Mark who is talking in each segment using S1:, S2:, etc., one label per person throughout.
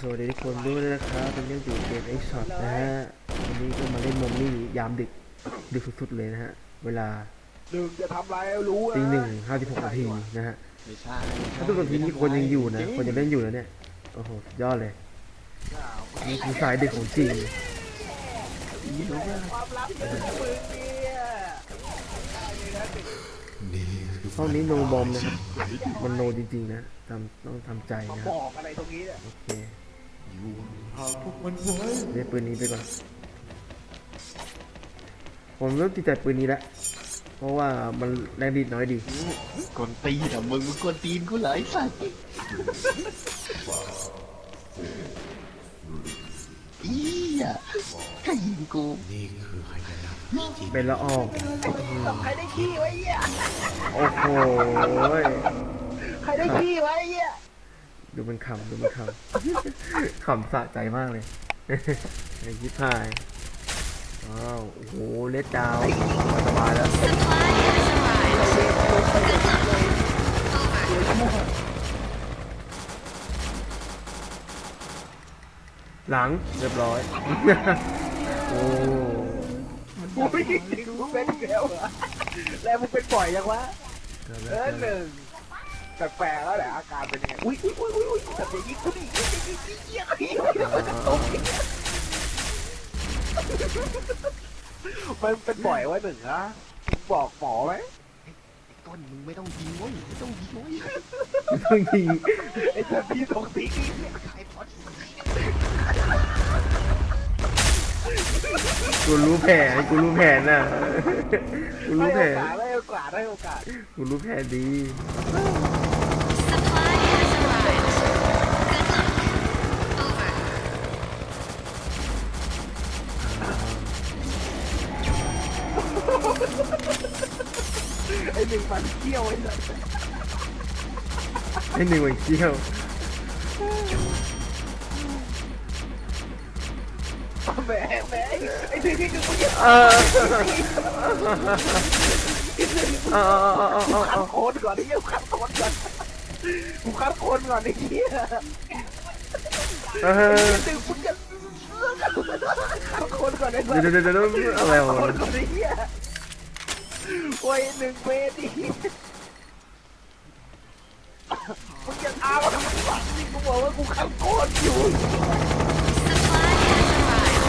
S1: สวัสดีทุกคนด้วยนะครับเป็นเรื่องอยู่เกม X Shot นะฮะวันนี้ก็มาเล่นมอมมี่ยามดึกดึกสุดๆเลยนะฮะ เวลา
S2: หนึ่งจะทำอะไรรู้นะ
S1: ตีหนึ่งห้าสิบหกนาทีนะฮะ
S3: ไม่ใช่
S1: ถ้าทุกนาทีนี้คนยังอยู่นะ คนยังเล่นอยู่นะเนี่ย โอ้โหสุดยอดเลย นี่คือสายดึกของจริง
S2: ความลับเยอะมึงเนี่ย
S1: ห้องนี้โนบอมนะครับ มันโนจริงๆนะทำต้องทำใจ
S2: มา
S1: นะ
S2: บอกอะไรตรงนี้เนี่ย
S1: โอเค
S3: พาพวกมันไว้
S1: เรียกปืนนี้ไปก่อน ผมเริ่มติดใจปืนนี้แล้ว เพราะว่ามันแรงดีดน้อยดี
S3: กวนตีนอะมึงมึงกวนตีนกูเหรอไอ้สัสอีอะใครยิงกู
S1: เป็นละออก
S2: ใครได้ขี้ไว้เหี้ย
S1: โอ้โห
S2: ใครได้ขี้ไว้เหี้ย
S1: ดูมันขำดูมันขำ ขำสะใจมากเลยไอ้ยิบหายว้าวโอ้โหเลดดาวน์สบายแล้วหลังเรียบร้อย โอ้
S2: กูไม่คิดถึงมึงเป็นแล้วเหรอแล้วมึงเป็นบ่อยยังวะ
S1: เกิด
S2: เอ
S1: แล้ว
S2: อหนึ่ง แปลกๆแล้วแหละอาการเป็นยังไงอุ้ยอุ้ยอุ้ยอุ้ยอุ้ยแต่จะยิงกูดิยิงยิงยิงยิงยิงยิงมันเป็นบ่อยวะหนึ่งนะบอกหมอไหม
S3: ไอ้ต้นมึงไม่ต้องยิงเว้ยไม่ต้องยิงเว้ย
S1: ต้องยิง
S2: ไอ้เจ้าพี่ตรงสีนี่
S3: ไอ้พอด
S1: กูรู้แผนกูรู้แผนน่ะกูรู้แผ
S2: นกาสให้โอกาสให้โอกาส
S1: กูรู้แผนดี
S2: นึ่งมันเที่ยวไอ้สัส
S1: ให้หนึ่งวันเที่ยว
S2: แหมแหมไอ้หนึ่งนี่คือกูจะ
S1: เออเออเออเออเออ
S2: คัดโคนก่อนไอ้เหี้ยคัดโคนก่อนกูคัดโคนก่อนไอ้เหี้ย
S1: เออ
S2: หนึ่งกูจะคัดโคนก่อนไอ้สัส
S1: เดี๋ยวเดี๋ยวเดี๋ยวอะไร
S2: คัด
S1: วะ
S2: โคนก่อนไอ้เหี้ย โอ้ยหนึ่งเมตรดิมึงจะตามมาทำไมวะนี่กูบอกว่ากูคังโคตรอยู่
S4: Supply has arrived.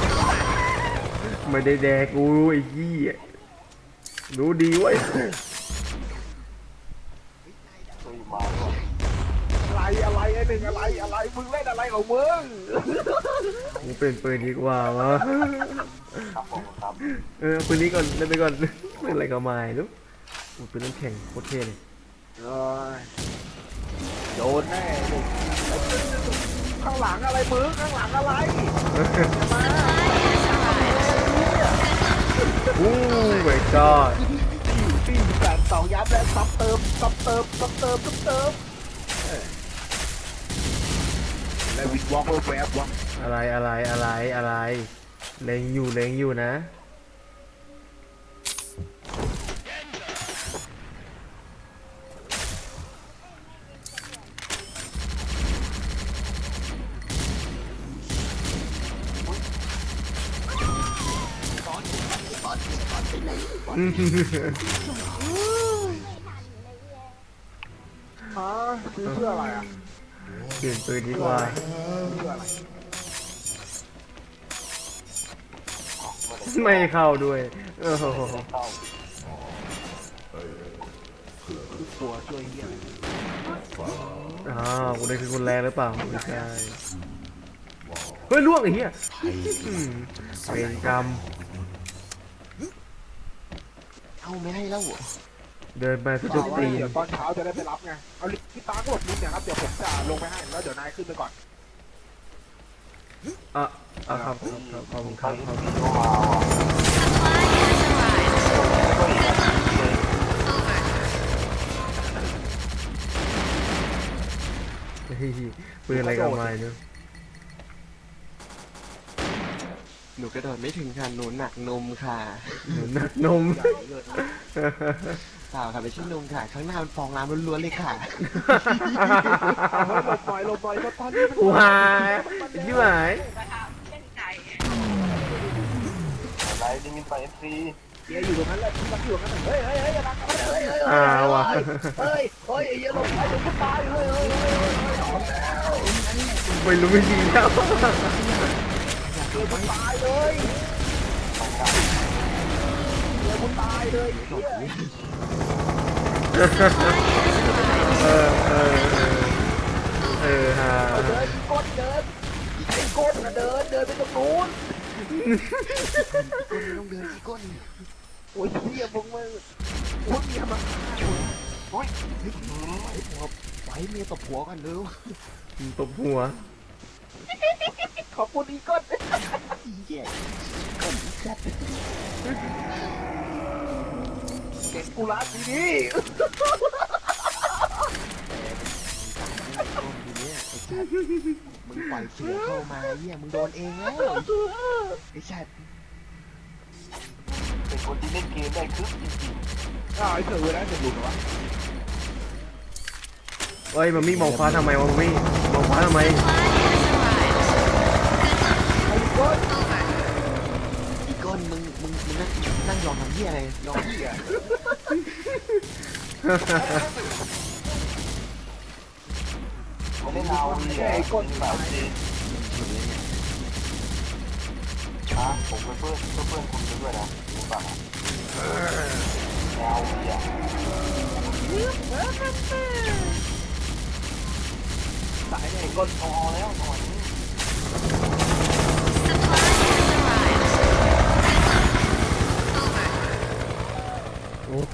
S4: Good luck.
S1: ไม่ได้แดกกูไอ้ยี่รู้ดีเว้ย
S2: อะไรอะไรไอ้ หนึ่งอะไรอะไรมึงเล่นอะไรของมึง
S1: กูเป็นปืนดีกว่าวะเออปืนนี้ก่อนเล่นไปก่อนเป็นอะไรกับไม้ลูกกูเป็นน้ำแข็งโคตรเท่เลย
S2: เอ้ยโดนแน่ลูกข้างหลังอะไรมึงข้างหลังอะไร
S4: Supply has arrived.
S1: อู้ไม่กอด
S2: ปีแปดสองยับแล้วซับเติมซับเติมซับเติมซับเติมเออ แล้ววิดวอล์กแวบวะ
S1: อะไรอะไรอะไรอะไร เล็งอยู่เล็งอยู่นะ
S2: ฮะซื้อเพื่ออะไรอะ
S1: เปลี่ยนปืนดีกว่า
S2: ไม่
S1: เข้าด้วยโอ้โห
S2: กลัวช่วยเฮียม
S1: อ้าวกูได้คือคนแรงหรือเปล่าไม่ใช่เฮ้ยล่วงไอ้เหี้ยเป็นกรรม
S3: เอาไม่ให้แล้ว
S1: เดินไปก็
S2: บ
S1: จะ
S2: อกว่า
S1: ตีน
S2: เดี๋ยวตอนเช้าจะได้ไปรับไง เอาลิพี่ตาก็บอกนิดเนี่ยครับ เดี๋ยวผมจะลงไปให้ แล้วเดี๋ยวนายขึ้นไปก่อน
S1: อะอะครับครับครับขอบคุณครับครับ
S4: Supply has arrived. Good luck. Over.
S1: เฮ้ยปืนอะไรกับไม้เนอะ
S3: หนูกระโดดไม่ถึงค่ะหนูหนักนมค่ะ
S1: หนูนักนม
S2: ใหญ่เลย
S3: เปล่าค่ะไม่ใช่นมค่ะ ข้างหน้ามันฟองน้ำล้วนๆเลยค่ะ
S2: เอาไว้หลบหน่อยหลบหน่อยเพราะตอนนี้มัน
S1: กูหายยี่หมาย
S2: อะไรนี่มีไฟเอฟซีเฮียอยู่ตรงนั้นแหละที่มันอยู่ตรงนั้นเฮ้ยเฮ้ยเฮ้ยอย่าดังกันเฮ้ยเฮ้ยเฮ้ย
S1: อ่าวะ
S2: เฮ้ยเฮ้ยเฮ้ยอย่าหลบไปเดี๋ยวกูตายเฮ้ยเฮ้ยเฮ้ยเฮ้ยเฮ้ยเอาแล้ว
S1: ไม่รู้ไม่ดีแล้ว
S2: เดี๋ยวกูตายเลยเดี๋ยวกูตายเลยเฮีย
S1: เออเออเออเออฮะ
S2: เดินอีกก้นเดินไอ้ก้นน่ะเดินเดินไปตรงนู้น
S3: ก้นต้องเดินที่ก้น
S2: โอ้ยเฮียพวกมึงพวกเมียมา
S3: โอ๊ยเฮ้ยไอ้ผัวไว้เมียตบหัวกันเร็ว
S1: ตบหัว
S2: ขอบคุณอีก้น
S3: เหี้ยก้นอีแซ่บ
S2: เก่งกูรักดีดี
S3: ทีเนี้ยไอ้สัตว์มึงปล่อยเสือเข้ามาเหี้ยมึงโดนเองแล้วไอ้สัตว์
S2: เป็นคนที่เล่นเกมได้คึกจริงๆอ้าวไอ้เสือเวลาจะหลุดเหรอวะ
S1: เอ้ยมันมีมองฟ้าทำไมวะมันมีมองฟ้าทำไม
S2: ไอ้ก้น
S3: อีก้น มึงมึงนั่งนั่งยองทำเหี้ยอะไรยองเหี้ย
S2: ไม่ได้เอาไอ้ก้นแบบนี้ฮะผมเป็นเพื่อนเพื่อนเพื่อนคุณด้วยนะรู้ป่ะเอาเนี่ยสายไอ้ก้นพอแล้วหน่อ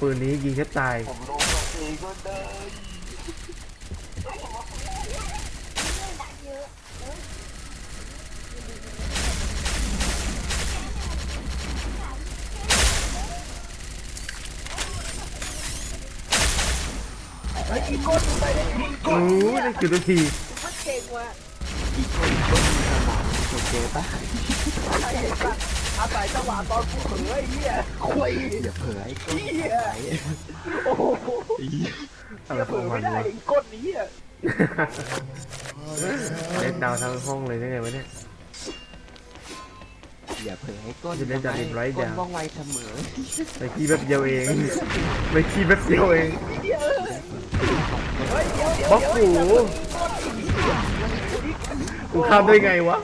S1: ปืนนี้ยิงแทบตาย
S2: ผมลงมาเองก็ได้ไอ้อีก้ไปได้อี
S1: โอ้
S2: ก้
S1: ยได้คิวทุกที
S2: มันเก่งว่ะ
S3: อีก้อีก้มีสมองโอเคปะ
S2: อ้สัตว์อาศัยจังหวะตอนกูเผลอไอ้เหี้ยคุย
S3: อย่าเผลอไอ้ก้น
S2: เหี้ย
S3: ไอ้
S2: โอ้โห
S1: อะไร
S2: อย่า
S1: ข
S2: เผล
S1: อ
S2: อง
S1: มั
S2: ไม่
S1: น
S2: ได้
S1: วะ
S2: ไอ้ก้นนี้อะ
S1: เล่นดาวทั้งห้องเลยได้ไงวะเนี่ย
S3: อย่าเผลอไอ้ก้น
S1: จะได้จับ right
S3: ก้น
S1: down
S3: ว่องไวเสมอ
S1: ไปขี้แป๊บเดียวเองไปขี้แป๊บเดียวเอง
S2: เหี้ยเฮ้ยเดี๋ยวเดี๋ยว
S1: บล็อกหูกูข้ามได้ไงวะ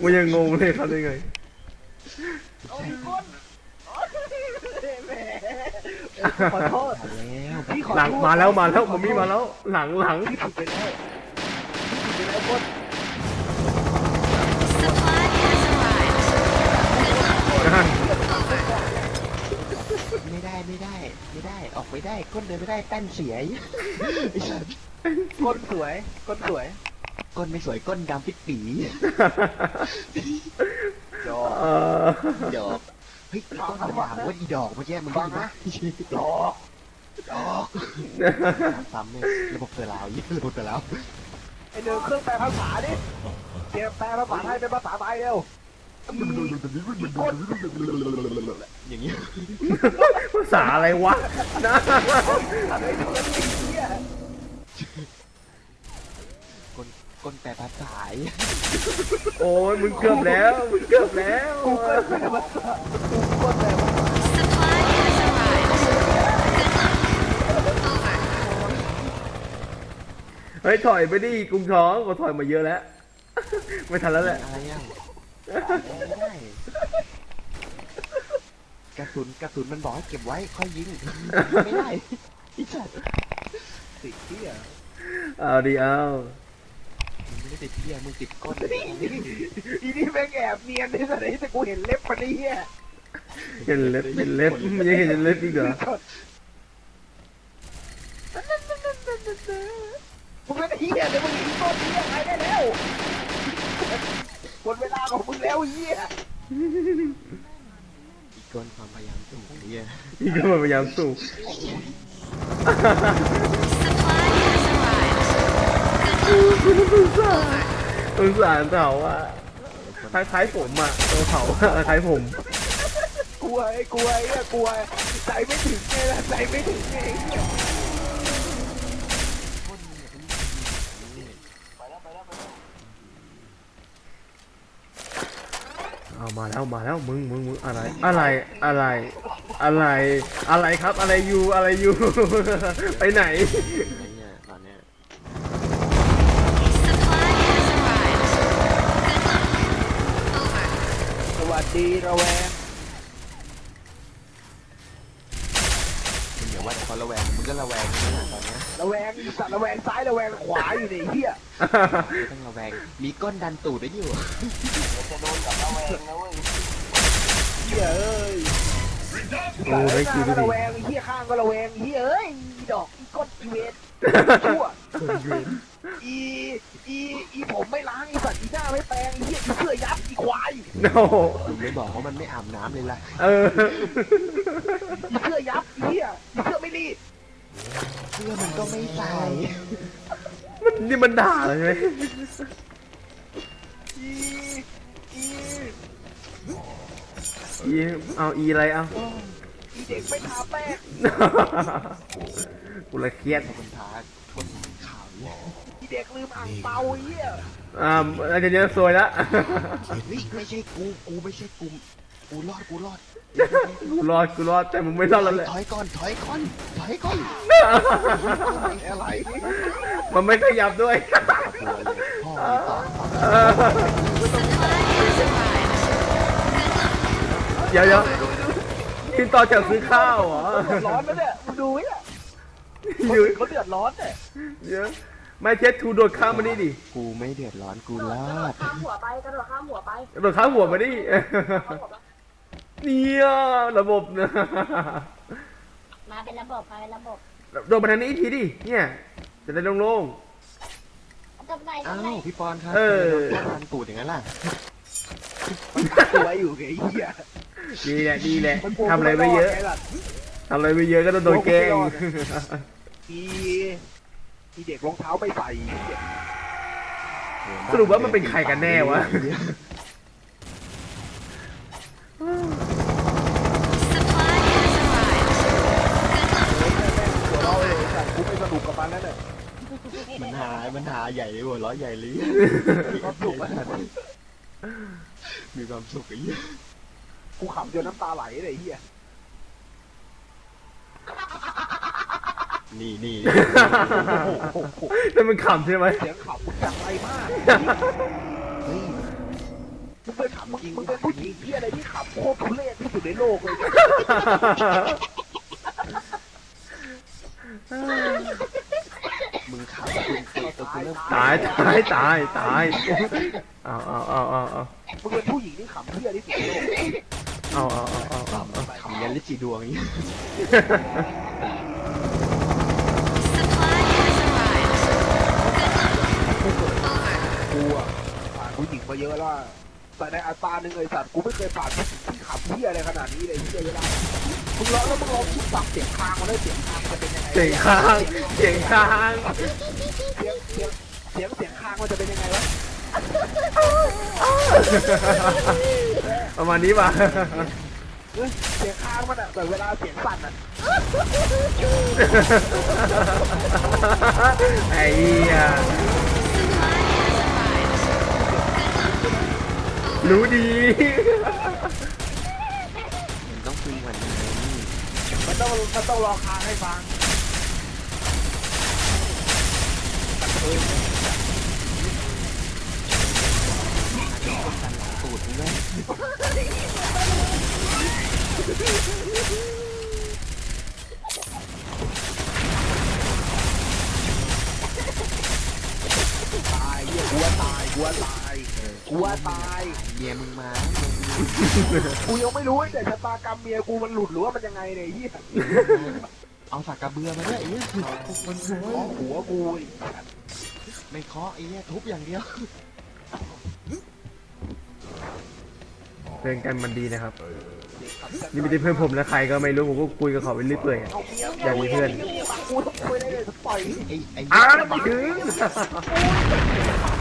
S1: กูยังงงเลยข้ามได้ไง
S2: เอาอ้ขอโทษพี่ขอ
S1: หลัง
S2: โทษ
S1: มาแล้วมาแล้วมันมีมาแล้ว หลังหลัง
S2: พี่ทำไปแล้วพี่ทำไปแล้วก้น
S3: ไม่ ไม่ได้ ไม่ได้ ออกไม่ได้ ก้นเดินไม่ได้แป้นเสียไอ้สัส
S2: ก้นสวย ก้นสวย
S3: ก้นไม่สวย ก้นดำปิดปี
S2: จอ
S1: เออ
S3: ดอกเฮ้ยก้นจะถามว่าอีดอกเมื่อกี้มึงได้ยินไหม
S2: จอ
S3: ดอกซ้ำเนี่ยระบบเตือนเราระบบเตือนเรา
S2: ไอเดินเครื่องแปลภาษาดิเตรียมแปลภาษาไทยเป็นภาษาไทยเร็ว อีก้น
S3: อย่างนี้
S1: ภาษาอะไรวะนะ
S2: อะไรเดินไอ้เหี้ย
S3: ก้นก้นแปลภาษา
S1: โอ้ยมึงเกือบแล้วมึงเกือบแล้ว
S2: กูเกิดแปลภาษากูเกิดแปลภาษา
S1: เฮ้ยถอยไปดิกุ้งท้องก็ถอยมาเยอะแล้ว ไม่ทันแล้วแหละ
S3: อะไรอะ ไม่ได้กระสุนกระสุนมันบอกให้เก็บไว้ค่อยยิง ไม่ได้ไอ้สัส
S2: ติดเหี้ย
S1: เอาดิเอา
S3: มึงไม่ได้ติดเพี้ยมึงติดก้น
S2: อีนี่แม่งแอบเนียนในสถานที่แต่กูเห็นเล็บมันไอ้เหี้ย
S1: เห็นเล็บเห็นเล็บมันยังเห็นเล็บอีกเหรอ
S2: มึงเป็นเหี้ยเลยมึงหนีต้นเหี้ยไปได้แล้วหมดเวลา ของมึงแล้วเหี้ย
S3: อีกก้นความพยายามสูงเฮีย
S1: นี่ก็พยายามสู้โอ้สงสารเต่าอะคล้ายๆผมอะตัวเขาอะคล้ายผม
S2: กลัวไอ้กลัวไอ้เนี่ยกลัวใจไม่ถึงไงล่ะใจไม่ถึงไง
S1: เอามาแล้วมาแล้วมึงมึงมึงอะไร อะไรอะไร อะไร อะไรครับอะไรอยู่อะไรอยู่ ไปไหน
S3: ไอ้เนี่ยตอนเนี้ย
S4: Supply has arrived. Good luck. Over.
S2: สวัสดีระแวง
S3: มึงอย่าว่าแต่เขาระแวงมึงก็ระแวงนี่แหละตอนเนี้ย
S2: ระแวงสัตว์ระแวงซ้ายระแวงขวาอยู่ในเหี้ย
S3: ไม่ ต้องระแวง มีก้นดันตูดได้อยู่
S2: เหี้ยเอ้ย
S1: โอ้ได้คิว
S2: ก็
S1: ดูดิ
S2: ระแวงไอ้เหี้ยข้างก็ระแวงไอ้เหี้ยเอ้ยอีดอกอีก้นอีเวนชั่วอีอีอีผมไม่ล้างอีสัตว์อีหน้าไม่แปรงไอ้เหี้ยอีเสื้อยับอีควาย
S1: โอ้โห
S3: มึงไม่บอกว่ามันไม่อาบน้ำเลยล่ะ
S1: เออ
S2: อีเสื้อยับอีเหี้ยอีเสื้อไม่รีด
S3: เสื้อมันก็ไม่ใส่
S1: มั นนี่มันด่าเลยใช่ไหม
S2: อีอี
S1: อีเอาอีอะไรเอา
S2: อีเด็กไม่ทาแป้ง
S1: กูละเครียด
S3: คนท้าคนขาวเนี่ย
S2: อีเด็กลืมอ่างเปาไอ้เหี้ย
S1: อ่าอาจจะเนี้ยซวยละ
S3: เฮ้ยไม่ใช่กูกูไม่ใช่กูกูรอดกูรอด
S1: กูรอดกูรอดแต่มึงไม่รอดแล้วแหละ
S3: ถอยก่อนถอยก่อนถอยก่อน
S2: อะไร
S1: มันไม่ขยับด้วย
S3: กลัวเลยพ่อมีต่อต่อ
S4: Supply has arrived. Good luck.
S1: เดี๋ยวเดี๋ยวกินต่อจากซื้อข้าวเหรอ
S2: เดือดร้อนนะเนี่ยมึงดูเนี่ย
S1: อยู่
S2: เขาเดือดร้อนเนี่ย
S1: เดี๋ยวไม่เทสทูโดดข้ามมานี่ดิ
S3: กูไม่เดือดร้อนกูรอด
S5: ข้ามหัวไปกระโดดข้ามหัวไป
S1: โดดข้ามหัวมาดิ
S5: ข้ามหัวไป
S1: เนี่ยระบบนะ
S5: มาเป็นระบบมาเป็นระบบ
S1: โดดมาทางนี้อีกทีดิเนี่ย จะได้โล่ง
S5: ตบไหนต
S3: อ้า
S5: บไหน
S3: วพี่ปอนครับ
S1: เออ
S3: โดนดันตูดอย่างนั้นล่ะ
S2: ตัวอยู่ไงไอ้เหี้ย
S1: ๆดีแหละดีแหละ
S2: มันกลัว
S1: ทำอะไรไม่เยอะ
S2: งล่
S1: ทำอะไรไม่เยอะก็ต้องโดนแกล้ง
S2: อีอีเด็กรองเท้าไม่ใส่ไอ้เหี้ย
S1: สรุปว่ามันเป็นใครกันแน่วะ
S4: Supply has arrived. Good luck.
S2: หัวเราะเลยแต่กูไม่สนุกกับมันแล้วเนี่ย
S3: มันหา มันหาใหญ่เลยหัวเราะใหญ่เลย
S2: มีความสุขอะ
S3: มีความสุขไอ้เหี้ย
S2: กูขำจนน้ำตาไหลเลยไอ้เหี้ย
S3: นี่นี่
S1: นั่นมันขำใช่ไหม
S2: เสียงขำมึงจังไรมาก
S3: เฮ้ย
S2: มึงเป็นขำจริงมึงเป็นผู้หญิงเหี้ยอะไรที่ขำโคตรทุเรศที่สุดในโลกเลย
S3: มึงขำคุณตัวตัวกูเริ่ม
S1: ตายตายตายตายเอาเอาเอาเอาเอา
S2: มึงเป็นผู้หญิงที่ขำเหี้ยที่สุดในโลก
S1: เอาเอาเอาเอาเอาเอา
S3: ขำยันลิจิดวงอย่างนี้
S4: Supply has arrived. Good luck. Over.
S2: กูอะผ่านผู้หญิงมาเยอะแล้วอะ แต่ในอัตราหนึ่งไอ้สัตว์กูไม่เคยผ่านที่ขำเหี้ยอะไรขนาดนี้เลยเหี้ยเวลามึงร้องแล้วมึงลองคิดปรับเสียงคางมาได้เสียงคางจะเป็นยังไง
S1: เสียงค้างเสียงค้าง
S2: เสียงเสียงเสียงเสียงคางมันจะเป็นยังไงวะ
S1: ประมาณนี้ป่ะ
S2: เอ้ยเสียงคางมันอะแบบเวลาเสียงสั่นอะ
S1: ไอ้เหี้ย รู้ดี
S3: มันต้องคุยกวันนี้
S2: มันต้องมันต้องรอคางให้ฟัง
S3: ตูดมึงเลย
S2: ตายเหี้ยกลัวตายกลัวตาย กลัวตาย
S3: เมียมึงมา
S2: กูยังไม่รู้เลยแต่ชะตากรรมเมียกูมันหลุดหรือว่ามันยังไงเนี่ยไอ้เหี้ย
S3: เอาสากกระเบือมาด้วยไอ้เหี้ยมัน
S2: อ๋อหัวกูอีก
S3: ไม่เคาะไอ้เหี้ยทุบอย่างเดียว
S1: เพื่อนกันมันดีนะครับนี่ไม่ใช่เพื่อนผมนะใครก็ไม่รู้ผมก็คุยกับเขาไปเรื่อยเปื่อยอะ
S2: เอาเมีย
S1: อยากมีเพื่อน
S2: กูต้องคุยได้เลยปล่อย
S3: ไอ้ไอ้
S1: อ้าวไม่ถึง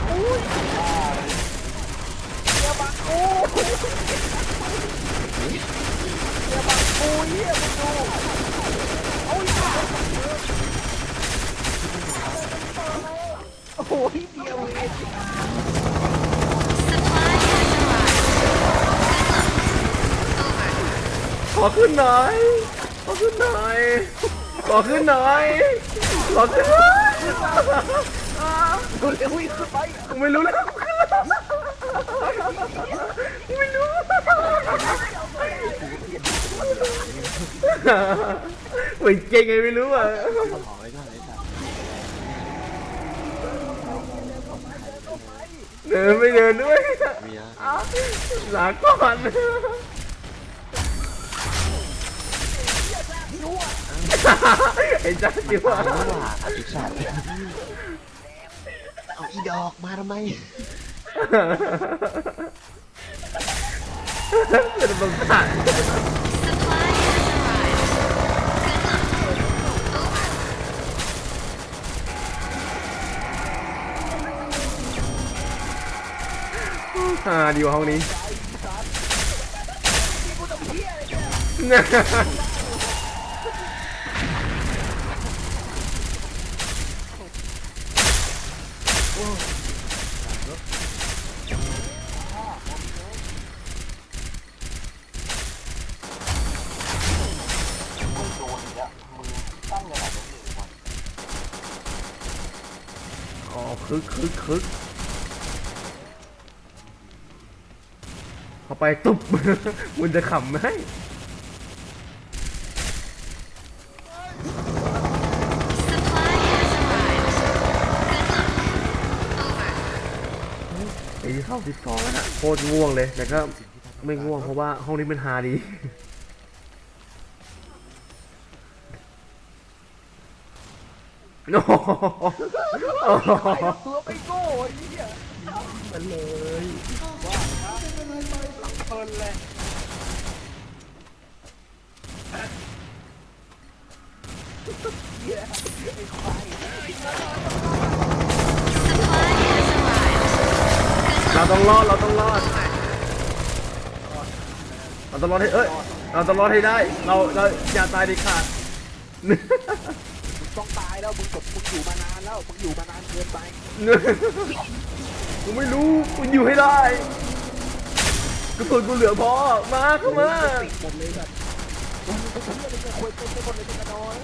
S2: กูเฮี ยบังกูเฮียบังกูเฮียมึงดูเอาอีกแล้วโอ้โหเดียวเอง
S1: ขอขึ้นหน่อย ขอขึ้นหน่อย ขอขึ้นหน่อย ขอขึ้นหน่อย
S2: ดูเร็ววิ่งขึ้นไป
S1: ไม่รู้แล้ว ไม่รู้เหมือนเก่งไงไม่รู้อะ
S3: ขอไว้ก่อนไอ้สัตว์
S1: เดินไม่เดินด้วย
S3: มีนะ
S1: ลาก่อนไอ้จ้าจิ๋ว
S3: ตายแล้วว่ะไอ้สัตว์เอาอีดอกมาทำไม
S1: เป็นบังคับ
S4: Supply has arrived. Good luck. Over.
S1: หาดีกว่าห้องนี้ อ๋อคึกคึกคึกเข้าไปตุ๊บมันจะขำไหม
S4: Supply has arrived. Good luck. Over.
S1: ไอ้ที่เข้าสิบสองแล้วนะโคตรง่วงเลยแต่ก็ไม่ง่วงเพราะว่าห้องนี้มันฮาดี โอ้โห
S2: ตัวไปโก้ไอ้เหี้ยมันเลยว่าเพลินเลย
S4: Supply has arrived.
S1: เราต้องรอดเราต้องรอดเราต้องรอดให้เอ้ยเราต้องรอดให้ได้ เราเราอย่าตายด็ดขาด
S2: ต้องตายแล้วมึงกับมึงอยู่มานานแล้วมึงอยู่มานานเกินไป
S1: กูไม่รู้กูอยู่ให้ได้กระสุนกูเหลือพอมาเข้ามา
S2: ติดหมดเลยแบบมึงไปทำอะไรกันคุยเป็นคนเลยเป็นกันน้อย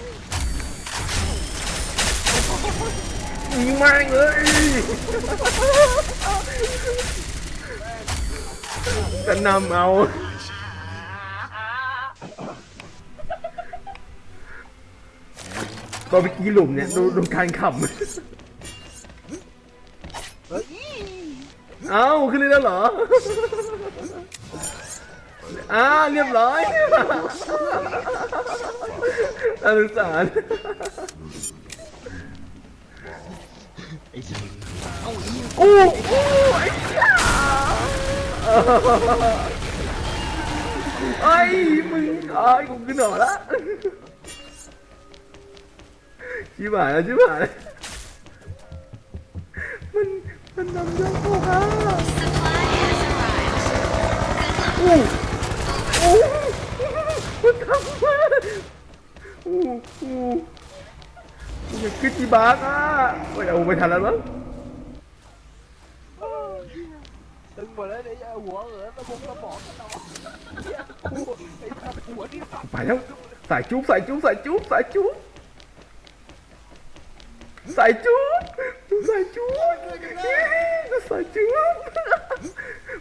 S1: ยิงแม่งเลยจะนำเอา ตอนเมื่อกี้หลุมเนี่ยดูดูการข
S2: เฮ้ยำ
S1: เอ้าขึ้นเลยแล้วเหรออ้าเรียบร้อยน่าสาร
S3: อ้สัตว์
S1: โอ้โอ้ไอ้เหี้ยไอ้มึงไอ้กูขึ้นหนอละ ชิบหายแล้วชิบหายมันมันนำยอดเข้าหา
S4: Supply has arrived. Good luck.
S1: โอ้โอ้มันทำมาโอ้โอ้มันจะขึ้นที่บาร์อะโอ้ยเอาไม่ทันแล้วมั้ง
S2: ตึงหมดแล้วเนี่ยหัวเหรอระบงระบอกกันเนาะเหี้ยกูไอ้ทับหัวที่
S1: ไปแล้วสายจุ๊บสายจุ๊บสายจุ๊บสายจุ๊บ สายจุ๊บสายจุ๊บสายจุ๊บ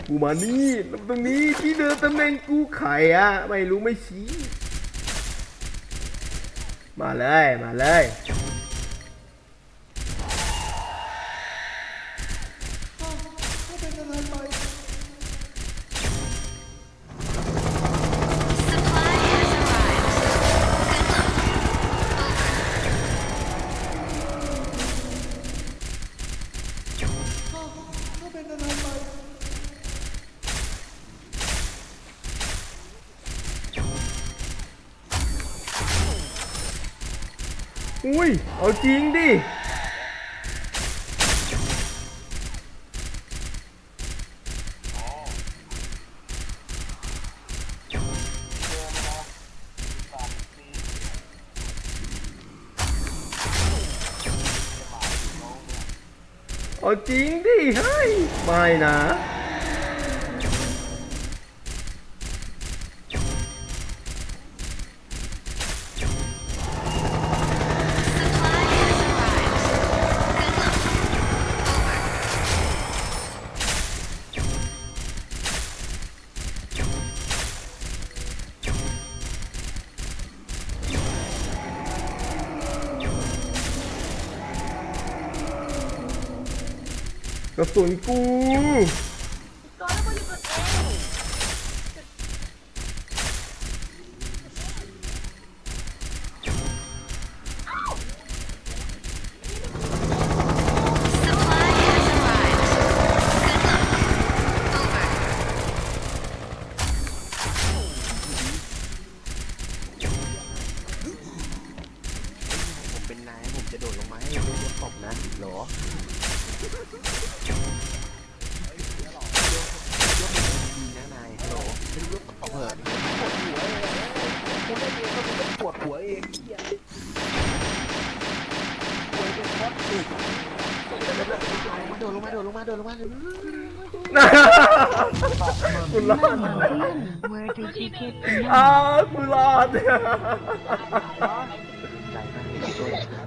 S1: กูมานี่ตรงนี้ที่เดินตำแหน่งกูไข่อะไม่รู้ไม่ชี้ มาเลย มาเลย เอาจริงดิเฮ้ยไม่นะ ระสุนกู
S3: โดดลงมาโดดลงมาโดดลงมา
S1: กูรอด
S6: Where did you get the
S1: อ้าวกูรอด
S3: ใจมากเลย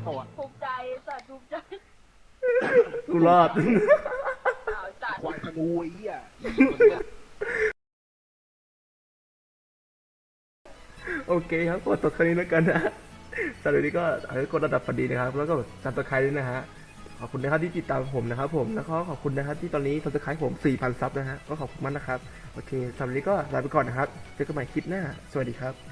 S3: โดน
S5: ภูมิใจสัตว์ภูมิใจ
S1: กูรอด
S5: อ้าวสัตว์
S2: ควายธนูไอ้เหี้ย
S1: โอเคครับกดตัวแค่นี้แล้วกันนะ สำหรับวันนี้ก็ขอให้กดระดับฝันดีนะครับ แล้วก็ซับสไครต์ด้วยนะฮะ ขอบคุณนะครับที่ติดตามผมนะครับผม แล้วก็ขอบคุณนะครับที่ตอนนี้ซับสไครต์ผม 4,000 ซับนะฮะ ก็ขอบคุณมากนะครับ โอเคสำหรับวันนี้ก็ลาไปก่อนนะครับ เจอกันใหม่คลิปหน้า สวัสดีครับ